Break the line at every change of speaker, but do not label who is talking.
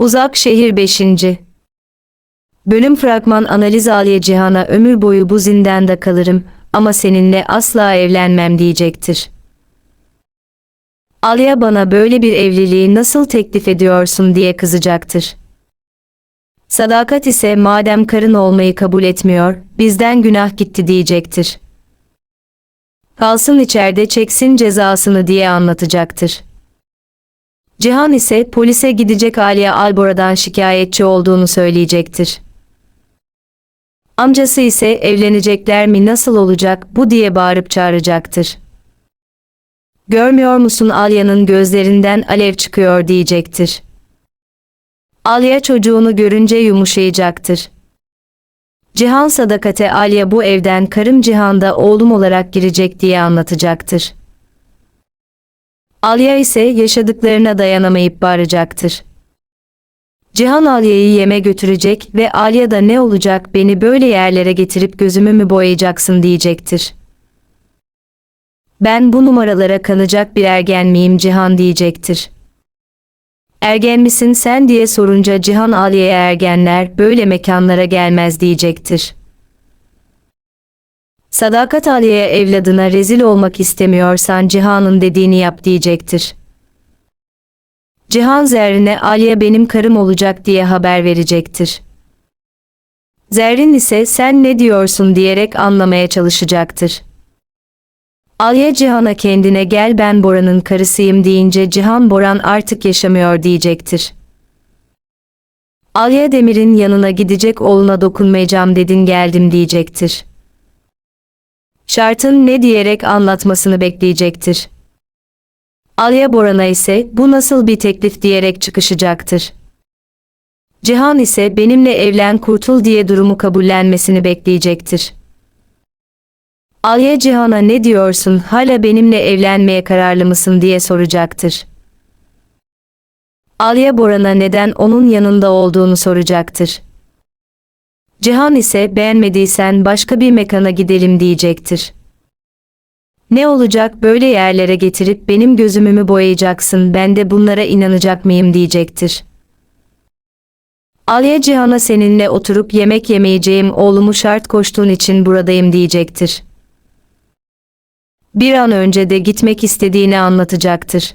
Uzak Şehir 5. Bölüm fragman analiz Aliye Cihan'a ömür boyu bu zindanda kalırım ama seninle asla evlenmem diyecektir. Aliye bana böyle bir evliliği nasıl teklif ediyorsun diye kızacaktır. Sadakat ise madem karın olmayı kabul etmiyor, bizden günah gitti diyecektir. Kalsın içeride çeksin cezasını diye anlatacaktır. Cihan ise polise gidecek Aliye Albora'dan şikayetçi olduğunu söyleyecektir. Amcası ise evlenecekler mi nasıl olacak bu diye bağırıp çağıracaktır. Görmüyor musun Alya'nın gözlerinden alev çıkıyor diyecektir. Alya çocuğunu görünce yumuşayacaktır. Cihan sadakate Alya bu evden karım Cihan'da oğlum olarak girecek diye anlatacaktır. Alya ise yaşadıklarına dayanamayıp bağıracaktır. Cihan Alya'yı yeme götürecek ve Alya da ne olacak beni böyle yerlere getirip gözümü mü boyayacaksın diyecektir. Ben bu numaralara kanacak bir ergen miyim Cihan diyecektir. Ergen misin sen diye sorunca Cihan Aliye'ye ergenler böyle mekanlara gelmez diyecektir. Sadakat Aliye'ye evladına rezil olmak istemiyorsan Cihan'ın dediğini yap diyecektir. Cihan Zerrin'e Aliye benim karım olacak diye haber verecektir. Zerrin ise sen ne diyorsun diyerek anlamaya çalışacaktır. Aliye Cihan'a kendine gel ben Bora'nın karısıyım deyince Cihan Boran artık yaşamıyor diyecektir. Aliye Demir'in yanına gidecek oğluna dokunmayacağım dedin geldim diyecektir. Şartın ne diyerek anlatmasını bekleyecektir. Aliye Boran'a ise bu nasıl bir teklif diyerek çıkışacaktır. Cihan ise benimle evlen kurtul diye durumu kabullenmesini bekleyecektir. Aliye Cihan'a ne diyorsun hala benimle evlenmeye kararlı mısın diye soracaktır. Aliye Boran'a neden onun yanında olduğunu soracaktır. Cihan ise beğenmediysen başka bir mekana gidelim diyecektir. Ne olacak böyle yerlere getirip benim gözümü mü boyayacaksın ben de bunlara inanacak mıyım diyecektir. Aliye Cihan'a seninle oturup yemek yemeyeceğim oğlumu şart koştuğun için buradayım diyecektir. Bir an önce de gitmek istediğini anlatacaktır.